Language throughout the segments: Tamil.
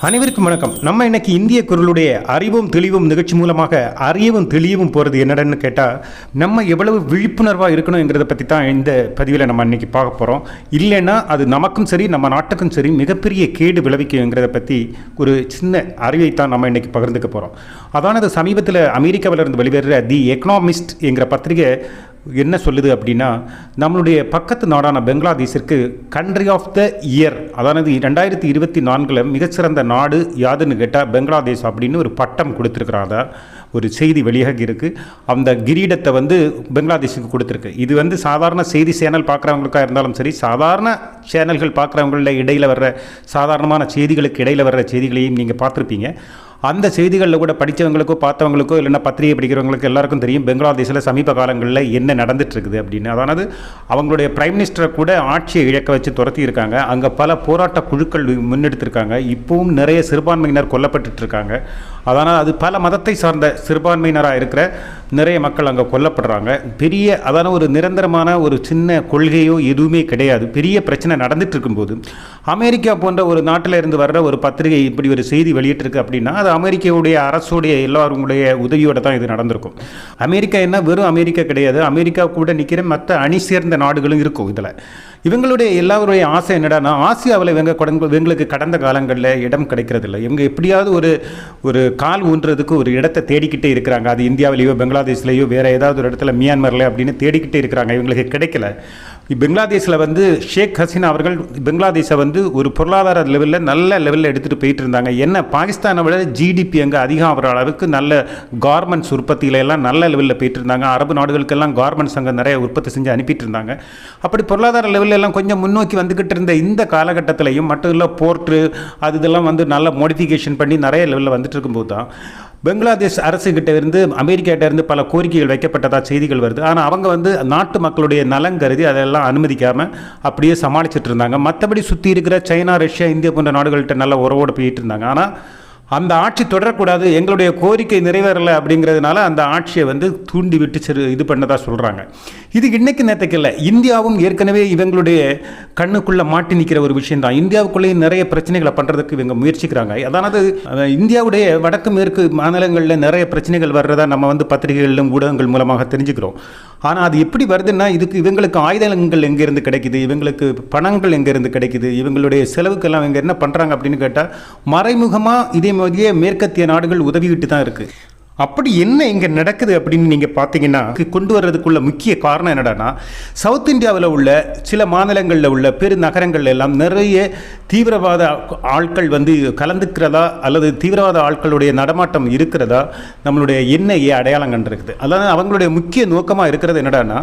அனைவருக்கும் வணக்கம். நம்ம இன்னைக்கு இந்திய குரலுடைய அறிவும் தெளிவும் நிகழ்ச்சி மூலமாக அறியவும் தெளியவும் போகிறது என்னடன்னு கேட்டால் நம்ம எவ்வளவு விழிப்புணர்வாக இருக்கணுங்கிறத பற்றி தான் இந்த பதிவில் நம்ம இன்றைக்கி பார்க்க போகிறோம் இல்லைன்னா அது நமக்கும் சரி நம்ம நாட்டுக்கும் சரி மிகப்பெரிய கேடு விளைவிக்குங்கிறத பற்றி ஒரு சின்ன அறிவை தான் நம்ம இன்றைக்கி பகிர்ந்துக்க போகிறோம் அதானது சமீபத்தில் அமெரிக்காவில் இருந்து வெளிவருகிற தி எக்கனாமிஸ்ட் என்கிற பத்திரிகை என்ன சொல்லுது அப்படின்னா நம்மளுடைய பக்கத்து நாடான பெங்களாதேஷிற்கு கண்ட்ரி ஆஃப் த இயர் அதானது ரெண்டாயிரத்தி இருபத்தி நான்கில் மிகச்சிறந்த நாடு யாதுன்னு கேட்டால் பெங்களாதேஷ் அப்படின்னு ஒரு பட்டம் கொடுத்துருக்குறாங்க. ஒரு செய்தி வெளியாகி இருக்குது அந்த கிரீடத்தை வந்து பங்களாதேஷுக்கு கொடுத்துருக்கு. இது வந்து சாதாரண செய்தி சேனல் பார்க்குறவங்களுக்காக இருந்தாலும் சரி சாதாரண சேனல்கள் பார்க்குறவங்கள இடையில் வர்ற சாதாரணமான செய்திகளுக்கு இடையில் வர்ற செய்திகளையும் நீங்கள் பார்த்துருப்பீங்க. அந்த செய்திகளில் கூட படித்தவங்களுக்கோ பார்த்தவங்களுக்கோ இல்லைன்னா பத்திரிகை படிக்கிறவங்களுக்கு எல்லாருக்கும் தெரியும் பெங்களாதேஷில் சமீப காலங்களில் என்ன நடந்துட்டு இருக்குது அப்படின்னு. அதாவது அவங்களுடைய பிரைம் மினிஸ்டரை கூட ஆட்சியை இழக்க வச்சு துரத்தி இருக்காங்க அங்கே பல போராட்ட குழுக்கள் முன்னெடுத்திருக்காங்க. இப்பவும் நிறைய சிறுபான்மையினர் கொல்லப்பட்டுட்டு இருக்காங்க அதனால் அது பல மதத்தை சார்ந்த சிறுபான்மையினராக இருக்கிற நிறைய மக்கள் அங்கே கொல்லப்படுறாங்க. பெரிய அதான ஒரு நிரந்தரமான ஒரு சின்ன கொள்கையோ எதுவுமே கிடையாது. பெரிய பிரச்சனை நடந்துட்டு இருக்கும்போது அமெரிக்கா போன்ற ஒரு நாட்டில் இருந்து வர்ற ஒரு பத்திரிகை இப்படி ஒரு செய்தி வெளியிட்டிருக்கு அப்படின்னா அது அமெரிக்காவுடைய அரசுடைய எல்லாருடைய உதவியோட தான் இது நடந்திருக்கும். அமெரிக்கா என்ன? வெறும் அமெரிக்கா கிடையாது. அமெரிக்கா கூட நிற்கிற மற்ற அணி சேர்ந்த நாடுகளும் இருக்கும் இதில். இவங்களுடைய எல்லாருடைய ஆசை என்னடான்னா ஆசியாவில் இவங்க கடந்த இவங்களுக்கு கடந்த காலங்களில் இடம் கிடைக்கிறதில்ல. இவங்க எப்படியாவது ஒரு ஒரு கால் ஊன்றதுக்கு ஒரு இடத்தை தேடிக்கிட்டே இருக்கிறாங்க. அது இந்தியாவிலேயோ பங்களாதேஷ்லேயோ வேறு ஏதாவது ஒரு இடத்துல மியான்மரில் அப்படின்னு தேடிக்கிட்டே இருக்கிறாங்க. இவங்களுக்கு கிடைக்கல. பங்களாதேஷில் வந்து ஷேக் ஹசீனா அவர்கள் பெங்களாதேஷை வந்து ஒரு பொருளாதார லெவலில் நல்ல லெவலில் எடுத்துகிட்டு போயிட்டு இருந்தாங்க. என்ன பாகிஸ்தானை விட ஜிடிபி அங்கே அதிகம் ஆகிற அளவுக்கு நல்ல கார்மெண்ட்ஸ் உற்பத்தியில எல்லாம் நல்ல லெவலில் போயிட்டு இருந்தாங்க. அரபு நாடுகளுக்கெல்லாம் கார்மெண்ட்ஸ் அங்கே நிறைய உற்பத்தி செஞ்சு அனுப்பிட்டு இருந்தாங்க. அப்படி பொருளாதார லெவலில் எல்லாம் கொஞ்சம் முன்னோக்கி வந்துக்கிட்டு இருந்த இந்த காலகட்டத்திலையும் மட்டும் இல்லை போர்ட்டு அது இதெல்லாம் வந்து நல்ல மோடிஃபிகேஷன் பண்ணி நிறைய லெவலில் வந்துட்டு இருக்கும்போது தான் பெங்களாதேஷ் அரசுகிட்ட இருந்து அமெரிக்காட்ட இருந்து பல கோரிக்கைகள் வைக்கப்பட்டதாக செய்திகள் வருது. ஆனால் அவங்க வந்து நாட்டு மக்களுடைய நலன் கருதி அதெல்லாம் அனுமதிக்காமல் அப்படியே சமாளிச்சுட்டு இருந்தாங்க மற்றபடி சுற்றி இருக்கிற சைனா ரஷ்யா இந்தியா போன்ற நாடுகள்கிட்ட நல்ல உறவோடு போயிட்டு இருந்தாங்க ஆனால் அந்த ஆட்சி தொடரக்கூடாது எங்களுடைய கோரிக்கை நிறைவேறலை அப்படிங்கிறதுனால அந்த ஆட்சியை வந்து தூண்டி விட்டு இது பண்ணதாக சொல்கிறாங்க இது இன்னைக்கு நேற்றுக்கு இல்லை. இந்தியாவும் ஏற்கனவே இவங்களுடைய கண்ணுக்குள்ளே மாட்டி நிற்கிற ஒரு விஷயம் தான் இந்தியாவுக்குள்ளேயும் நிறைய பிரச்சனைகளை பண்ணுறதுக்கு இவங்க முயற்சிக்கிறாங்க. அதானது இந்தியாவுடைய வடக்கு மேற்கு மாநிலங்களில் நிறைய பிரச்சனைகள் வர்றதா நம்ம வந்து பத்திரிகைகளிலும் ஊடகங்கள் மூலமாக தெரிஞ்சுக்கிறோம். ஆனால் அது எப்படி வருதுன்னா இதுக்கு இவங்களுக்கு ஆயுதங்கள் எங்கேருந்து கிடைக்குது? இவங்களுக்கு பணங்கள் எங்கேருந்து கிடைக்குது? இவங்களுடைய செலவுக்கெல்லாம் இவங்க என்ன பண்ணுறாங்க அப்படின்னு கேட்டால் மறைமுகமாக இதே மாதிரியே மேற்கத்திய நாடுகள் உதவிக்கிட்டு தான் இருக்குது அப்படி என்ன இங்கே நடக்குது அப்படின்னு நீங்கள் பார்த்தீங்கன்னா கொண்டு வர்றதுக்குள்ள முக்கிய காரணம் என்னடான்னா சவுத் இந்தியாவில் உள்ள சில மாநிலங்களில் உள்ள பெருநகரங்கள்ல எல்லாம் நிறைய தீவிரவாத ஆட்கள் வந்து கலந்துக்கிறதா அல்லது தீவிரவாத ஆட்களுடைய நடமாட்டம் இருக்கிறதா நம்மளுடைய எண்ணெயை அடையாளம் கண்டிருக்குது. அதாவது அவங்களுடைய முக்கிய நோக்கமாக இருக்கிறது என்னடான்னா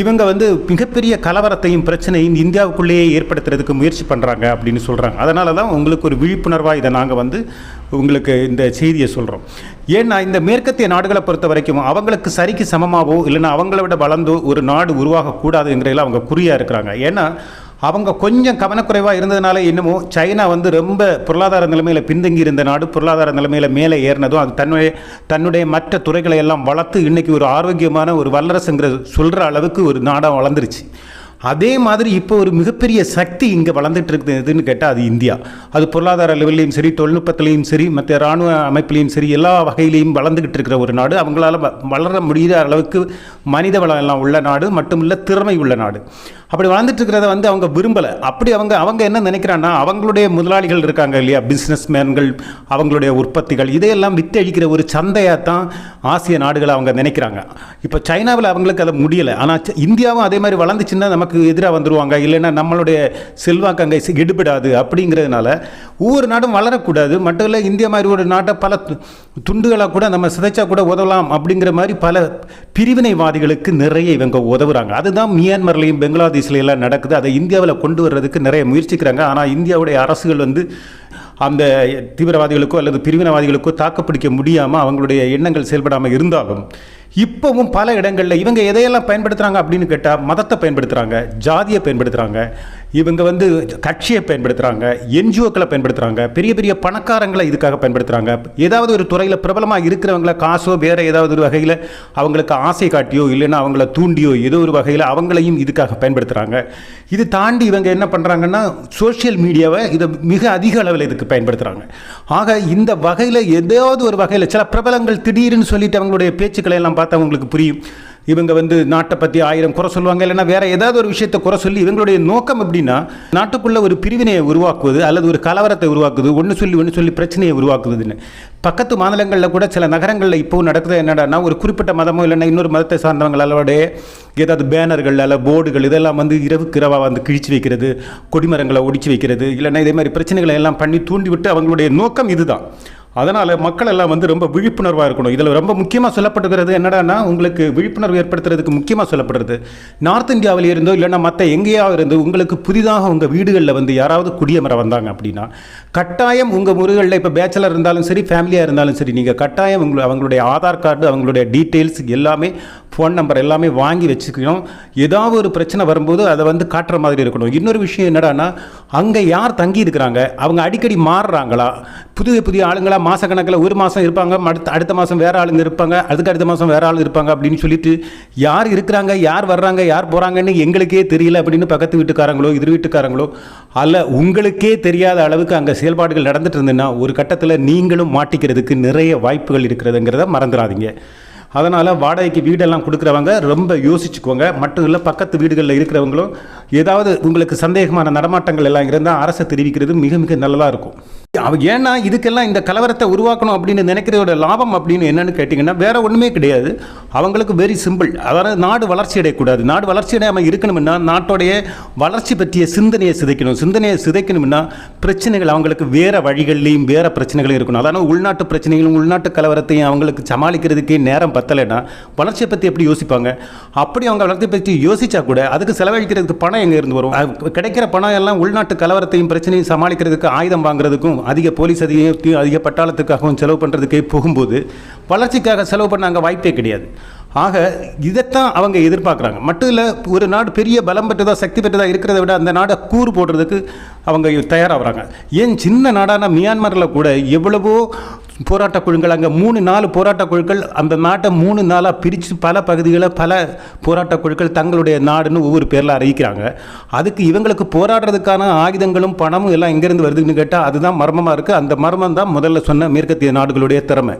இவங்க வந்து மிகப்பெரிய கலவரத்தையும் பிரச்சனையும் இந்தியாவுக்குள்ளேயே ஏற்படுத்துறதுக்கு முயற்சி பண்ணுறாங்க அப்படின்னு சொல்கிறாங்க அதனால தான் உங்களுக்கு ஒரு விழிப்புணர்வாக இதை நாங்கள் வந்து உங்களுக்கு இந்த செய்தியை சொல்கிறோம் ஏன்னா இந்த மேற்கத்திய நாடுகளை பொறுத்த வரைக்கும் அவங்களுக்கு சரிக்கு சமமாகவோ இல்லைன்னா அவங்கள விட வளர்ந்தோ ஒரு நாடு உருவாகக்கூடாதுங்கிறதில் அவங்க குறியாக இருக்கிறாங்க. ஏன்னா அவங்க கொஞ்சம் கவனக்குறைவாக இருந்ததுனால இன்னமும் சைனா வந்து ரொம்ப பொருளாதார நிலைமையில் பின்தங்கி இருந்த நாடு பொருளாதார நிலைமையில் மேலே ஏறினதும் அது தன்னுடைய தன்னுடைய மற்ற துறைகளை எல்லாம் வளர்த்து இன்றைக்கி ஒரு ஆரோக்கியமான ஒரு வல்லரசுங்கிற சொல்கிற அளவுக்கு ஒரு நாடாக வளர்ந்துருச்சு. அதே மாதிரி இப்போ ஒரு மிகப்பெரிய சக்தி இங்கே வளர்ந்துட்டு இருக்குதுன்னு கேட்டால் அது இந்தியா. அது பொருளாதார லெவல்லையும் சரி தொழில்நுட்பத்திலையும் சரி மற்ற இராணுவ அமைப்புலையும் சரி எல்லா வகையிலையும் வளர்ந்துக்கிட்டு இருக்கிற ஒரு நாடு. அவங்களால வளர முடிகிற அளவுக்கு மனித வளம் எல்லாம் உள்ள நாடு மட்டும் இல்லை திறமை உள்ள நாடு. அப்படி வளர்ந்துட்டு இருக்கிறத வந்து அவங்க விரும்பலை. அப்படி அவங்க அவங்க என்ன நினைக்கிறான்னா அவங்களுடைய முதலாளிகள் இருக்காங்க இல்லையா? பிஸ்னஸ் மேன்கள் அவங்களுடைய உற்பத்திகள் இதையெல்லாம் வித்தழிக்கிற ஒரு சந்தையாக தான் ஆசிய நாடுகளை அவங்க நினைக்கிறாங்க. இப்போ சைனாவில் அவங்களுக்கு அதை முடியலை. ஆனால் ச- இந்தியாவும் அதே மாதிரி வளர்ந்துச்சுன்னா நமக்கு எதிராக வந்துடுவாங்க இல்லைன்னா நம்மளுடைய செல்வாக்கு அங்கே எடுபடாது அப்படிங்கிறதுனால ஒவ்வொரு நாடும் வளரக்கூடாது. மட்டும் இல்லை இந்தியா மாதிரி ஒரு நாட்டை பல து- துண்டுகளாக கூட நம்ம சிதைச்சா கூட உதவலாம் அப்படிங்கிற மாதிரி பல பிரிவினைவாதிகளுக்கு நிறைய இவங்க உதவுறாங்க. அதுதான் மியான்மர்லையும் பெங்களாதேஷ்ல எல்லாம் நடக்குது. அதை இந்தியாவில் கொண்டு வர்றதுக்கு நிறைய முயற்சிக்கிறாங்க. ஆனால் இந்தியாவுடைய அரசுகள் வந்து அந்த தீவிரவாதிகளுக்கோ அல்லது பிரிவினவாதிகளுக்கோ தாக்குப்பிடிக்க முடியாமல் அவங்களுடைய எண்ணங்கள் செயல்படாமல் இருந்தாலும் இப்போவும் பல இடங்களில் இவங்க எதையெல்லாம் பயன்படுத்துகிறாங்க அப்படின்னு கேட்டால் மதத்தை பயன்படுத்துகிறாங்க ஜாதியை பயன்படுத்துகிறாங்க இவங்க வந்து கட்சியை பயன்படுத்துகிறாங்க என்ஜிஓக்களை பயன்படுத்துகிறாங்க பெரிய பெரிய பணக்காரங்களை இதுக்காக பயன்படுத்துகிறாங்க ஏதாவது ஒரு துறையில் பிரபலமாக இருக்கிறவங்கள காசோ வேறு ஏதாவது ஒரு வகையில் அவங்களுக்கு ஆசை காட்டியோ இல்லைன்னா அவங்கள தூண்டியோ ஏதோ ஒரு வகையில் அவங்களையும் இதுக்காக பயன்படுத்துகிறாங்க இது தாண்டி இவங்க என்ன பண்ணுறாங்கன்னா சோஷியல் மீடியாவை இதை மிக அதிக அளவில் இதுக்கு பயன்படுத்துகிறாங்க ஆக இந்த வகையில் ஏதாவது ஒரு வகையில் சில பிரபலங்கள் திடீர்னு சொல்லிட்டு அவங்களுடைய பேச்சுக்களை எல்லாம் பார்த்தா உங்களுக்கு புரியும். இவங்க வந்து நாட்டை பற்றி ஆயிரம் குறை சொல்லுவாங்க இல்லைன்னா வேற ஏதாவது ஒரு விஷயத்தை குறை சொல்லி இவங்களுடைய நோக்கம் எப்படின்னா நாட்டுக்குள்ளே ஒரு பிரிவினையை உருவாக்குவது அல்லது ஒரு கலவரத்தை உருவாக்குது ஒன்று சொல்லி ஒன்று சொல்லி பிரச்சனையை உருவாக்குதுன்னு பக்கத்து மாநிலங்களில் கூட சில நகரங்களில் இப்போவும் நடக்குது என்னடான்னா ஒரு குறிப்பிட்ட மதமோ இல்லைன்னா இன்னொரு மதத்தை சார்ந்தவங்களோட ஏதாவது பேனர்கள் அல்ல போர்டுகள் இதெல்லாம் வந்து இரவுக்கு இரவாக வந்து கிழிச்சு வைக்கிறது கொடிமரங்களை ஒடிச்சு வைக்கிறது இல்லைன்னா இதே மாதிரி பிரச்சனைகளை எல்லாம் பண்ணி தூண்டிவிட்டு அவங்களுடைய நோக்கம் இதுதான். அதனால் மக்கள் எல்லாம் வந்து ரொம்ப விழிப்புணர்வாக இருக்கணும். இதில் ரொம்ப முக்கியமாக சொல்லப்படுகிறது என்னடான்னா உங்களுக்கு விழிப்புணர்வு ஏற்படுத்துறதுக்கு முக்கியமாக சொல்லப்படுறது. நார்த் இந்தியாவில் இருந்தோ இல்லைன்னா மற்ற எங்கேயாவது இருந்து உங்களுக்கு புதிதாக உங்கள் வீடுகளில் வந்து யாராவது குடியமர வந்தாங்க அப்படின்னா கட்டாயம் உங்கள் முறைகளில் இப்போ பேச்சலர் இருந்தாலும் சரி ஃபேமிலியாக இருந்தாலும் சரி நீங்கள் கட்டாயம் உங்களை அவங்களுடைய ஆதார் கார்டு அவங்களுடைய டீட்டெயில்ஸ் எல்லாமே ஃபோன் நம்பர் எல்லாமே வாங்கி வச்சுக்கணும். ஏதாவது ஒரு பிரச்சனை வரும்போது அதை வந்து காட்டுற மாதிரி இருக்கணும். இன்னொரு விஷயம் என்னடானா அங்கே யார் தங்கி இருக்கிறாங்க? அவங்க அடிக்கடி மாறுறாங்களா? புதிய புதிய ஆளுங்களா? மாதக்கணக்கில் ஒரு மாதம் இருப்பாங்க அடுத்த அடுத்த மாதம் வேறு ஆளுங்க இருப்பாங்க அதுக்கு அடுத்த மாதம் வேறு ஆள் இருப்பாங்க அப்படின்னு சொல்லிட்டு யார் இருக்கிறாங்க யார் வர்றாங்க யார் போகிறாங்கன்னு எங்களுக்கே தெரியல அப்படின்னு பக்கத்து வீட்டுக்காரங்களோ எதிர் வீட்டுக்காரங்களோ அல்ல உங்களுக்கே தெரியாத அளவுக்கு அங்கே செயல்பாடுகள் நடந்துட்டு இருந்ததுன்னா ஒரு கட்டத்தில் நீங்களும் மாட்டிக்கிறதுக்கு நிறைய வாய்ப்புகள் இருக்கிறதுங்கிறத மறந்துடாதீங்க. அதனால் வாடகைக்கு வீடெல்லாம் கொடுக்குறவங்க ரொம்ப யோசிச்சுக்கோங்க. மட்டும் இல்லை பக்கத்து வீடுகளில் இருக்கிறவங்களும் ஏதாவது உங்களுக்கு சந்தேகமான நடமாட்டங்கள் எல்லாம் இருந்தால் அரசை தெரிவிக்கிறது மிக மிக நல்லதாக இருக்கும். ஏன்னா இதுக்கெல்லாம் இந்த கலவரத்தை உருவாக்கணும் அப்படின்னு நினைக்கிறதோட லாபம் அப்படின்னு என்னன்னு கேட்டிங்கன்னா வேற ஒன்றுமே கிடையாது. அவங்களுக்கு வெரி சிம்பிள் அதாவது நாடு வளர்ச்சி அடையக்கூடாது. நாடு வளர்ச்சி அடையாமல் இருக்கணும்னா நாட்டோடைய வளர்ச்சி பற்றிய சிந்தனையை சிதைக்கணும். சிந்தனையை சிதைக்கணும்னா பிரச்சனைகள் அவங்களுக்கு வேற வழிகள்லையும் வேறு பிரச்சனைகளும் இருக்கணும். அதாவது உள்நாட்டு பிரச்சனைகளும் உள்நாட்டு கலவரத்தையும் அவங்களுக்கு சமாளிக்கிறதுக்கே நேரம் பத்தலைன்னா வளர்ச்சியை பற்றி எப்படி யோசிப்பாங்க? அப்படி அவங்க வளர்ச்சியை பற்றி யோசிச்சா கூட அதுக்கு செலவழிக்கிறதுக்கு பணம் எங்கே இருந்து வரும்? கிடைக்கிற பணம் எல்லாம் உள்நாட்டு கலவரத்தையும் பிரச்சனையும் சமாளிக்கிறதுக்கு ஆயுதம் வாங்குறதுக்கும் அதிக போலீஸ் அதிகம் அதிக பட்டாளத்துக்காகவும் செலவு பண்ணுறதுக்கே போகும்போது வளர்ச்சிக்காக செலவு பண்ண அங்கே வாய்ப்பே கிடையாது. ஆக இதைத்தான் அவங்க எதிர்பார்க்குறாங்க. மட்டும் இல்லை ஒரு நாடு பெரிய பலம் பெற்றதாக சக்தி பெற்றதாக இருக்கிறத விட அந்த நாடை கூறு போடுறதுக்கு அவங்க தயாராகிறாங்க ஏன் சின்ன நாடான மியான்மரில் கூட எவ்வளவோ போராட்ட குழுக்கள் அங்கே மூணு நாலு போராட்ட குழுக்கள் அந்த நாட்டை மூணு நாளாக பிரித்து பல பகுதிகளை பல போராட்ட குழுக்கள் தங்களுடைய நாடுன்னு ஒவ்வொரு பேரில் அறிவிக்கிறாங்க. அதுக்கு இவங்களுக்கு போராடுறதுக்கான ஆயுதங்களும் பணமும் எல்லாம் எங்கேருந்து வருதுன்னு கேட்டால் அதுதான் மர்மமாக இருக்குது அந்த மர்மம் தான் முதல்ல சொன்ன மேற்கத்திய நாடுகளுடைய திறமை.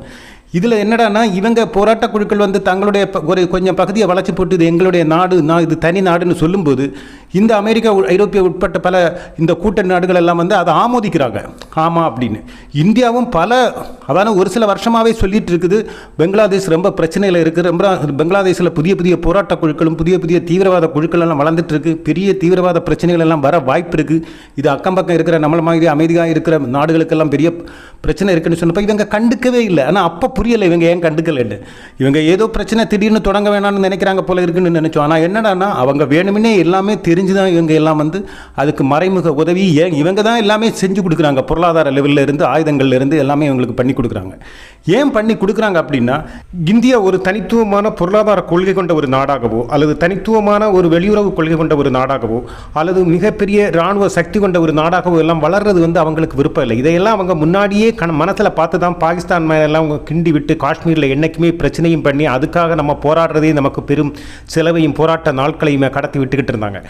இதில் என்னடானா இவங்க போராட்ட குழுக்கள் வந்து தங்களுடைய ப- ஒரு கொஞ்சம் பகுதியை வளர்ச்சி போட்டு இது எங்களுடைய நாடு நான் இது தனி நாடுன்னு சொல்லும்போது இந்த அமெரிக்கா ஐரோப்பிய உட்பட்ட பல இந்த கூட்ட நாடுகள் எல்லாம் வந்து அதை ஆமோதிக்கிறாங்க. ஆமாம் அப்படின்னு. இந்தியாவும் பல அதான ஒரு சில வருஷமாகவே சொல்லிட்டு இருக்குது பெங்களாதேஷ் ரொம்ப பிரச்சனையில் இருக்குது ரொம்ப பெங்களாதேஷில் புதிய புதிய போராட்ட குழுக்களும் புதிய புதிய தீவிரவாத குழுக்கள் எல்லாம் வளர்ந்துட்டு இருக்கு பெரிய தீவிரவாத பிரச்சனைகள் எல்லாம் வர வாய்ப்பு இருக்குது இது அக்கம் பக்கம் இருக்கிற நம்மள மாதிரி அமைதியாக இருக்கிற நாடுகளுக்கெல்லாம் பெரிய பிரச்சனை இருக்குன்னு சொன்னப்போ இவங்க கண்டுக்கவே இல்லை. ஆனால் அப்போ புரியலை இவங்க ஏன் கண்டுக்கலன்னு. இவங்க ஏதோ பிரச்சனை திடீர்னு தொடங்க வேணாம்னு நினைக்கிறாங்க போல இருக்குன்னு நினச்சோம். ஆனால் என்னடானா அவங்க வேணுமுன்னே எல்லாமே தெரிஞ்சு தான் இவங்க எல்லாம் வந்து அதுக்கு மறைமுக உதவி. ஏன்? இவங்க தான் எல்லாமே செஞ்சு கொடுக்குறாங்க. பொருளாதார லெவலில் இருந்து ஆயுதங்கள்ல இருந்து எல்லாமே இவங்களுக்கு பண்ணி கொடுக்குறாங்க. ஏன் பண்ணி கொடுக்குறாங்க அப்படின்னா இந்தியா ஒரு தனித்துவமான பொருளாதார கொள்கை கொண்ட ஒரு நாடாகவோ அல்லது தனித்துவமான ஒரு வெளியுறவு கொள்கை கொண்ட ஒரு நாடாகவோ அல்லது மிகப்பெரிய இராணுவ சக்தி கொண்ட ஒரு நாடாகவோ எல்லாம் வளர்றது வந்து அவங்களுக்கு விருப்பம் இல்லை. இதையெல்லாம் அவங்க முன்னாடியே கண் மனசில் பார்த்து தான் பாகிஸ்தான் மேலெல்லாம் அவங்க கிண்டி விட்டு காஷ்மீரில் என்றைக்குமே பிரச்சனையும் பண்ணி அதுக்காக நம்ம போராடுறதே நமக்கு பெரும் செலவையும் போராட்ட நாட்களையுமே கடத்தி விட்டுக்கிட்டு இருந்தாங்க.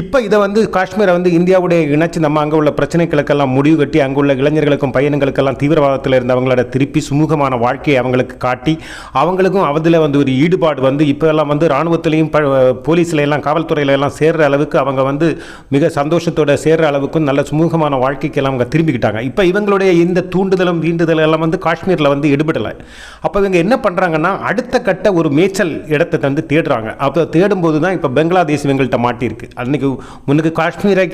இப்போ இதை வந்து காஷ்மீரை வந்து இந்தியாவுடைய இணைச்சு நம்ம அங்கே உள்ள பிரச்சனைகளுக்கெல்லாம் முடிவு கட்டி அங்கே உள்ள இளைஞர்களுக்கும் பயணங்களுக்கெல்லாம் தீவிரவாதத்தில் இருந்தவங்களோட திருப்பி சுமூகமான வாழ்க்கையை அவங்களுக்கு காட்டி அவங்களுக்கும் அதில் வந்து ஒரு ஈடுபாடு வந்து இப்போ எல்லாம் வந்து இராணுவத்திலையும் ப போலீஸ்ல எல்லாம் காவல்துறையில எல்லாம் சேர்ற அளவுக்கு அவங்க வந்து மிக சந்தோஷத்தோட சேர்ற அளவுக்கும் நல்ல சுமூகமான வாழ்க்கைக்கு எல்லாம் அவங்க திரும்பிக்கிட்டாங்க. இப்போ இவங்களுடைய இந்த தூண்டுதலும் தீண்டுதலும் எல்லாம் வந்து காஷ்மீரில் வந்து எடுபடலை அப்போ இவங்க என்ன பண்ணுறாங்கன்னா அடுத்த கட்ட ஒரு மேய்ச்சல் இடத்தை வந்து தேடுறாங்க. அப்போ தேடும்போது தான் இப்போ பங்களாதேஷ் இவங்கள்ட்ட மாட்டியிருக்கு. அன்றைக்கி முன்னுக்கு காஷ்மீரை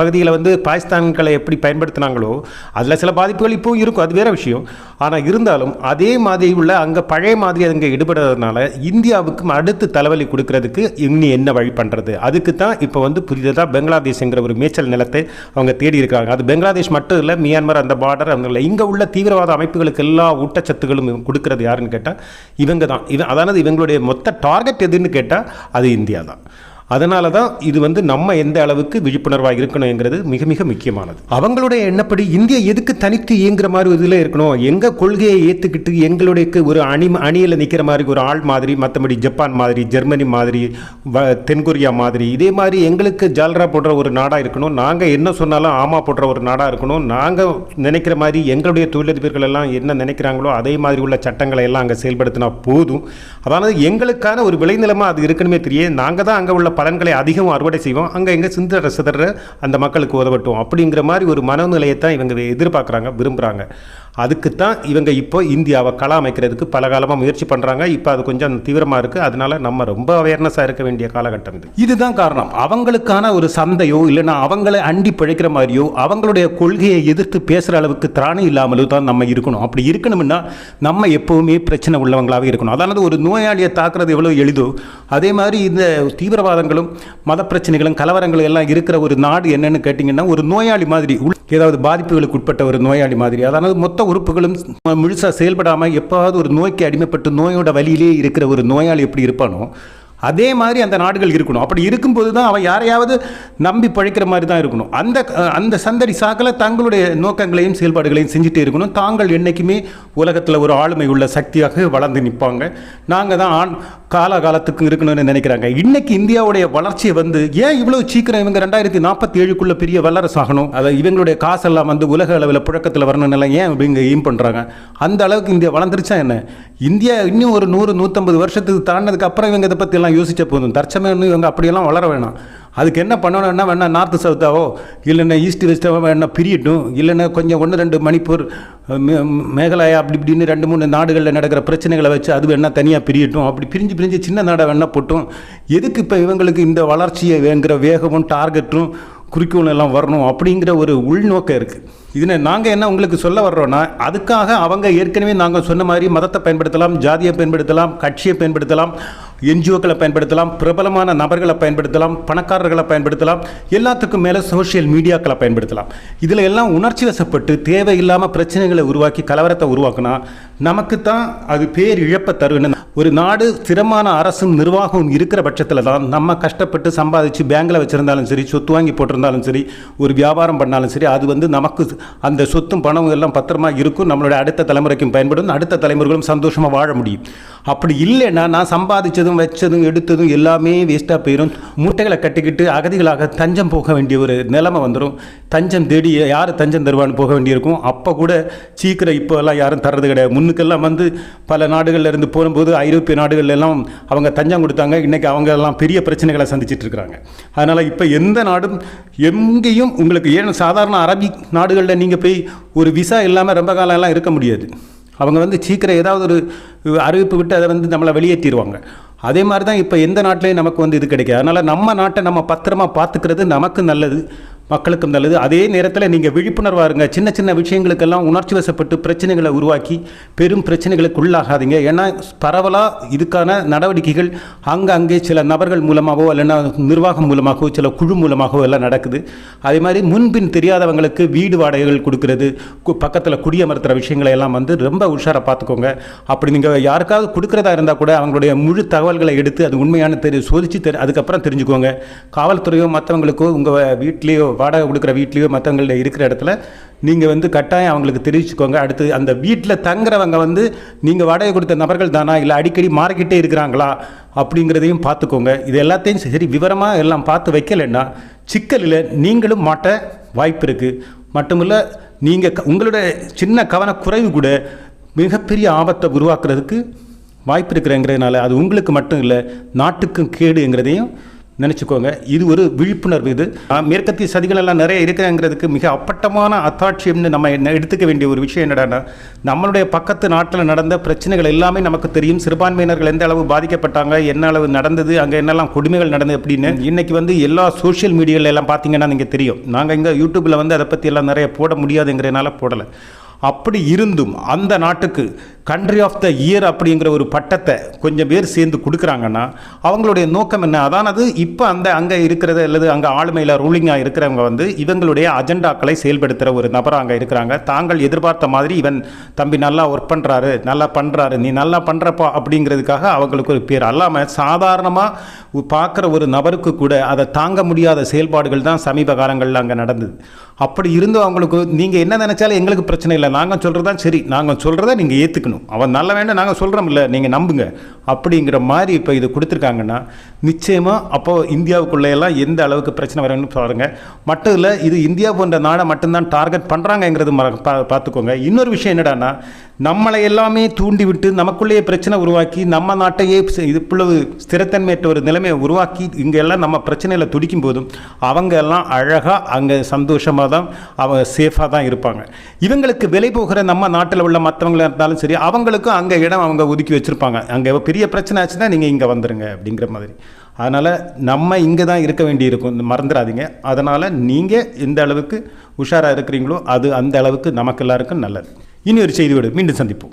பகுதியில் வந்து பாகிஸ்தான்களை எப்படி பயன்படுத்தினாங்களோ அதில் சில பாதிப்புகள் இப்போவும் இருக்கும். அது வேற விஷயம். ஆனால் இருந்தாலும் அதே மாதிரி உள்ள அங்கே பழைய மாதிரி அங்கே ஈடுபடுறதுனால இந்தியாவுக்கும் அடுத்து தலைவலி கொடுக்கறதுக்கு இன்னி என்ன வழி பண்ணுறது அதுக்கு தான் இப்போ வந்து புதிதாக பங்களாதேஷ்ங்கிற ஒரு மேய்ச்சல் நிலத்தை அவங்க தேடி இருக்காங்க. அது பங்களாதேஷ் மட்டும் இல்லை மியான்மர் அந்த பார்டர் அந்த இல்லை இங்கே உள்ள தீவிரவாத அமைப்புகளுக்கு எல்லா ஊட்டச்சத்துகளும் கொடுக்கறது யாருன்னு கேட்டால் இவங்க தான் இது அதானது இவங்களுடைய மொத்த டார்கெட் எதுன்னு கேட்டால் அது இந்தியா தான் அதனால தான் இது வந்து நம்ம எந்த அளவுக்கு விழிப்புணர்வாக இருக்கணுங்கிறது மிக மிக முக்கியமானது. அவங்களுடைய எண்ணப்படி இந்தியா எதுக்கு தனித்து இயங்குற மாதிரி இதில் இருக்கணும்? எங்கள் கொள்கையை ஏற்றுக்கிட்டு எங்களுடைய ஒரு அணி அணியில் நிற்கிற மாதிரி ஒரு ஆள் மாதிரி மற்றபடி ஜப்பான் மாதிரி ஜெர்மனி மாதிரி வ தென்கொரியா மாதிரி இதே மாதிரி எங்களுக்கு ஜால்ரா போடுற ஒரு நாடாக இருக்கணும். நாங்கள் என்ன சொன்னாலும் ஆமா போடுற ஒரு நாடாக இருக்கணும். நாங்கள் நினைக்கிற மாதிரி எங்களுடைய தொழிலதிபர்கள் எல்லாம் என்ன நினைக்கிறாங்களோ அதே மாதிரி உள்ள சட்டங்களை எல்லாம் அங்கே செயல்படுத்தினா போதும். அதாவது எங்களுக்கான ஒரு விளைநிலமாக அது இருக்கணுமே தெரிய நாங்கள் தான் அங்கே உள்ள பலன்களை அதிகம் அறுவடை செய்வோம். அங்கே எங்கே சிந்தர சிதற அந்த மக்களுக்கு உதவட்டும். அப்படிங்கிற மாதிரி ஒரு மனநிலையை தான் இவங்க எதிர்பார்க்குறாங்க விரும்புகிறாங்க அதுக்குத்தான் இவங்க இப்போ இந்தியாவை கள அமைக்கிறதுக்கு பல காலமாக முயற்சி பண்ணுறாங்க இப்போ அது கொஞ்சம் தீவிரமாக இருக்குது அதனால நம்ம ரொம்ப அவேர்னஸாக இருக்க வேண்டிய காலகட்டம் இது. இதுதான் காரணம். அவங்களுக்கான ஒரு சந்தையோ இல்லைன்னா அவங்களை அண்டி பிழைக்கிற மாதிரியோ அவங்களுடைய கொள்கையை எதிர்த்து பேசுகிற அளவுக்கு திராணி இல்லாமலோ தான் நம்ம இருக்கணும். அப்படி இருக்கணும்னா நம்ம எப்போவுமே பிரச்சனை உள்ளவங்களாகவே இருக்கணும். அதாவது ஒரு நோயாளியை தாக்குறது எவ்வளோ எளிதோ அதே மாதிரி இந்த தீவிரவாதங்களும் மத பிரச்சனைகளும் கலவரங்களும் எல்லாம் இருக்கிற ஒரு நாடு என்னன்னு கேட்டிங்கன்னா ஒரு நோயாளி மாதிரி உள் ஏதாவது பாதிப்புகளுக்கு உட்பட்ட ஒரு நோயாளி மாதிரி. அதாவது மொத்த உறுப்புகளும் முழுசாக செயல்படாமல் எப்பாவது ஒரு நோய்க்கு அடிமைப்பட்டு நோயோட வழியிலே இருக்கிற ஒரு நோயாளி எப்படி இருப்பானோ அதே மாதிரி அந்த நாடுகள் இருக்கணும். அப்படி இருக்கும்போது தான் அவன் யாரையாவது நம்பி பழைக்கிற மாதிரி தான் இருக்கணும். அந்த அந்த சந்தடி சாக்கில் தங்களுடைய நோக்கங்களையும் செயல்பாடுகளையும் செஞ்சுட்டே இருக்கணும். தாங்கள் என்றைக்குமே உலகத்தில் ஒரு ஆளுமை உள்ள சக்தியாக வளர்ந்து நிற்பாங்க. நாங்கள் தான் ஆண் காலகாலத்துக்கு இருக்கணும்னு நினைக்கிறாங்க. இன்னைக்கு இந்தியாவுடைய வளர்ச்சியை வந்து ஏன் இவ்வளோ சீக்கிரம் இவங்க ரெண்டாயிரத்தி நாற்பத்தி ஏழுக்குள்ளே பெரிய வல்லரசு ஆகணும்? அதை இவங்களுடைய காசெல்லாம் வந்து உலக அளவில் புழக்கத்தில் வரணும்னெல்லாம் ஏன் இவங்க எய்ம் பண்ணுறாங்க அந்த அளவுக்கு இந்தியா வளர்ந்துருச்சா என்ன? இந்தியா இன்னும் ஒரு நூறு நூற்றம்பது வருஷத்துக்கு தாண்டினதுக்கு அப்புறம் இவங்க இதை பற்றி எல்லாம் யோசிச்ச போதும். தற்சமயம் இவங்க அப்படியெல்லாம் வளர வேணாம். அதுக்கு என்ன பண்ணணும்னா வேணா நார்த்து சவுத்தாவோ இல்லைன்னா ஈஸ்ட் வெஸ்ட்டாவோ வேணா பிரியட்டும். இல்லைன்னா கொஞ்சம் ஒன்று ரெண்டு மணிப்பூர் மே- மேகாலயா அப்படி இப்படின்னு ரெண்டு மூணு நாடுகளில் நடக்கிற பிரச்சனைகளை வச்சு அது வேணா தனியாக பிரியட்டும். அப்படி பிரிஞ்சு பிரிஞ்சு சின்ன நாடை வேணா போட்டும். எதுக்கு இப்போ இவங்களுக்கு இந்த வளர்ச்சியை வேங்கிற வேகமும் டார்கெட்டும் குறிக்கோள் எல்லாம் வரணும் அப்படிங்கிற ஒரு உள்நோக்கம் இருக்குது இதில் நாங்கள் என்ன உங்களுக்கு சொல்ல வர்றோன்னா அதுக்காக அவங்க ஏற்கனவே நாங்கள் சொன்ன மாதிரி மதத்தை பயன்படுத்தலாம் ஜாதியை பயன்படுத்தலாம் கட்சியை பயன்படுத்தலாம் என்ஜிஓக்களை பயன்படுத்தலாம் பிரபலமான நபர்களை பயன்படுத்தலாம் பணக்காரர்களை பயன்படுத்தலாம் எல்லாத்துக்கும் மேலே சோஷியல் மீடியாக்களை பயன்படுத்தலாம். இதில் எல்லாம் உணர்ச்சி வசப்பட்டு தேவையில்லாமல் பிரச்சனைகளை உருவாக்கி கலவரத்தை உருவாக்குனா நமக்கு தான் அது பேர் இழப்பை தருன்னு ஒரு நாடு ஸ்திரமான அரசும் நிர்வாகம் இருக்கிற பட்சத்தில் தான் நம்ம கஷ்டப்பட்டு சம்பாதிச்சு பேங்கில் வச்சுருந்தாலும் சரி சொத்து வாங்கி போட்டிருந்தாலும் சரி ஒரு வியாபாரம் பண்ணாலும் சரி அது வந்து நமக்கு அந்த சொத்தும் பணமும் எல்லாம் பத்திரமா இருக்கும் நம்மளுடைய அடுத்த தலைமுறைக்கும் பயன்படும் அடுத்த தலைமுறைகளும் சந்தோஷமாக வாழ முடியும். அப்படி இல்லைன்னா நான் சம்பாதிச்சதும் வச்சதும் எடுத்ததும் எல்லாமே வேஸ்ட்டாக போயிடும் மூட்டைகளை கட்டிக்கிட்டு அகதிகளாக தஞ்சம் போக வேண்டிய ஒரு நிலைமை வந்துடும் தஞ்சம் தேடி யார் தஞ்சம் தருவான்னு போக வேண்டியிருக்கும். அப்போ கூட சீக்கிரம் இப்போ எல்லாம் யாரும் தர்றது கிடையாது. முன்னுக்கெல்லாம் வந்து பல நாடுகளில் இருந்து போகும்போது ஐரோப்பிய நாடுகள்லாம் அவங்க தஞ்சம் கொடுத்தாங்க. இன்றைக்கி அவங்க எல்லாம் பெரிய பிரச்சனைகளை சந்திச்சுட்டு இருக்கிறாங்க அதனால் இப்போ எந்த நாடும் எங்கேயும் உங்களுக்கு ஏன் சாதாரண அரபி நாடுகளில் நீங்கள் போய் ஒரு விசா இல்லாமல் ரொம்ப காலம் எல்லாம் இருக்க முடியாது. அவங்க வந்து சீக்கிரம் ஏதாவது ஒரு அறிவிப்பு விட்டு அதை வந்து நம்மளை வெளியேற்றிடுவாங்க அதே மாதிரி தான் இப்போ எந்த நாட்டிலையும் நமக்கு வந்து இது கிடைக்காது. அதனால் நம்ம நாட்டை நம்ம பத்திரமா பார்த்துக்கிறது நமக்கு நல்லது. மக்களுக்கும் நல்லது. அதே நேரத்தில் நீங்கள் விழிப்புணர்வாக இருங்க. சின்ன சின்ன விஷயங்களுக்கெல்லாம் உணர்ச்சி வசப்பட்டு பிரச்சனைகளை உருவாக்கி பெரும் பிரச்சனைகளுக்கு உள்ளாகாதீங்க. ஏன்னா பரவலாக இதுக்கான நடவடிக்கைகள் அங்கே அங்கே சில நபர்கள் மூலமாகவோ இல்லைன்னா நிர்வாகம் மூலமாகவோ சில குழு மூலமாகவோ எல்லாம் நடக்குது. அதே மாதிரி முன்பின் தெரியாதவங்களுக்கு வீடு வாடகைகள் கொடுக்கறது பக்கத்தில் குடியமர்த்துகிற விஷயங்களை எல்லாம் வந்து ரொம்ப உஷாராக பார்த்துக்கோங்க அப்படி நீங்கள் யாருக்காவது கொடுக்குறதா இருந்தால் கூட அவங்களுடைய முழு தகவல்களை எடுத்து அது உண்மையான தெரி சோதிச்சு தெரி அதுக்கப்புறம் தெரிஞ்சுக்கோங்க. காவல்துறையோ மற்றவங்களுக்கோ உங்கள் வீட்லேயோ வாடகை கொடுக்குற வீட்லேயோ மற்றவங்கள்ட்ட இருக்கிற இடத்துல நீங்கள் வந்து கட்டாயம் அவங்களுக்கு தெரிவிச்சுக்கோங்க. அடுத்து அந்த வீட்டில் தங்குறவங்க வந்து நீங்கள் வாடகை கொடுத்த நபர்கள் தானா? இல்லை அடிக்கடி மாறிக்கிட்டே இருக்கிறாங்களா? அப்படிங்கிறதையும் பார்த்துக்கோங்க. இது எல்லாத்தையும் சரி விவரமாக எல்லாம் பார்த்து வைக்கலைன்னா சிக்கலில் நீங்களும் மாட்ட வாய்ப்பு இருக்குது மட்டுமில்ல நீங்கள் உங்களோட சின்ன கவனக்குறைவு கூட மிகப்பெரிய ஆபத்தை உருவாக்குறதுக்கு வாய்ப்பு இருக்கிறேங்கிறதுனால அது உங்களுக்கு மட்டும் இல்லை நாட்டுக்கும் கேடுங்கிறதையும் நினச்சிக்கோங்க. இது ஒரு விழிப்புணர்வு இது. மேற்கத்திய சதிகள் எல்லாம் நிறைய இருக்கிறங்கிறதுக்கு மிக அப்பட்டமான அத்தாட்சியம்னு நம்ம என்ன எடுத்துக்க வேண்டிய ஒரு விஷயம் என்னடானா நம்மளுடைய பக்கத்து நாட்டில் நடந்த பிரச்சனைகள் எல்லாமே நமக்கு தெரியும். சிறுபான்மையினர்கள் எந்த அளவு பாதிக்கப்பட்டாங்க என்ன அளவு நடந்தது அங்கே என்னெல்லாம் கொடுமைகள் நடந்தது அப்படின்னு. இன்னைக்கு வந்து எல்லா சோஷியல் மீடியாவில் எல்லாம் பார்த்தீங்கன்னா நீங்கள் தெரியும். நாங்கள் இங்கே யூடியூப்பில் வந்து அதை பற்றி எல்லாம் நிறைய போட முடியாதுங்கிறனால போடலை. அப்படி இருந்தும் அந்த நாட்டுக்கு கண்ட்ரி ஆஃப் த இயர் அப்படிங்கிற ஒரு பட்டத்தை கொஞ்சம் பேர் சேர்ந்து கொடுக்குறாங்கன்னா அவங்களுடைய நோக்கம் என்ன? அதானது இப்போ அந்த அங்கே இருக்கிறது அல்லது அங்கே ஆளுமையில் ரூலிங்காக இருக்கிறவங்க வந்து இவங்களுடைய அஜெண்டாக்களை செயல்படுத்துகிற ஒரு நபராக அங்கே இருக்கிறாங்க. தாங்கள் எதிர்பார்த்த மாதிரி இவன் தம்பி நல்லா ஒர்க் பண்ணுறாரு நல்லா பண்ணுறாரு நீ நல்லா பண்ணுறப்பா அப்படிங்கிறதுக்காக அவங்களுக்கு ஒரு பேர். அல்லாமல் சாதாரணமாக பார்க்குற ஒரு நபருக்கு கூட அதை தாங்க முடியாத செயல்பாடுகள் தான் சமீப காலங்களில் அங்கே நடந்தது. அப்படி இருந்தும் அவங்களுக்கு நீங்கள் என்ன நினச்சாலும் எங்களுக்கு பிரச்சனை இல்லை நாங்கள் சொல்கிறது தான் சரி நாங்கள் சொல்கிறத நீங்கள் ஏற்றுக்கணும் அவன் நல்ல வேண்டாம் நாங்கள் சொல்கிறோம் இல்லை நீங்கள் நம்புங்க. அப்படிங்கிற மாதிரி இப்போ இது கொடுத்துருக்காங்கன்னா நிச்சயமாக அப்போது இந்தியாவுக்குள்ளேயெல்லாம் எந்த அளவுக்கு பிரச்சனை வரணும்னு பாருங்கள் மட்டும் இல்லை இது இந்தியா போன்ற நாடை மட்டும்தான் டார்கெட் பண்ணுறாங்கங்கிறது மற பா பார்த்துக்கோங்க. இன்னொரு விஷயம் என்னடான்னா நம்மளை எல்லாமே தூண்டிவிட்டு நமக்குள்ளேயே பிரச்சனை உருவாக்கி நம்ம நாட்டையே இது இவ்வளவு ஸ்திரத்தன்மையற்ற ஒரு நிலைமையை உருவாக்கி இங்கே எல்லாம் நம்ம பிரச்சனையில் துடிக்கும் போதும் அவங்க எல்லாம் அழகாக அங்கே சந்தோஷமாக தான் அவங்க சேஃபாக தான் இருப்பாங்க. இவங்களுக்கு விலை போகிற நம்ம நாட்டில் உள்ள மற்றவங்களாக இருந்தாலும் சரி அவங்களுக்கும் அங்கே இடம் அவங்க ஒதுக்கி வச்சுருப்பாங்க. அங்கே பெரிய பிரச்சனை ஆச்சுன்னா நீங்கள் இங்கே வந்துடுங்க அப்படிங்கிற மாதிரி. அதனால் நம்ம இங்கே தான் இருக்க வேண்டியிருக்கும். மறந்துடாதீங்க அதனால் நீங்கள் எந்த அளவுக்கு உஷாராக இருக்கிறீங்களோ அது அந்த அளவுக்கு நமக்கு எல்லாருக்கும் நல்லது. ഇനി ഒരു ചെയ്തിയോട് വീണ്ടും സന്ദിപ്പും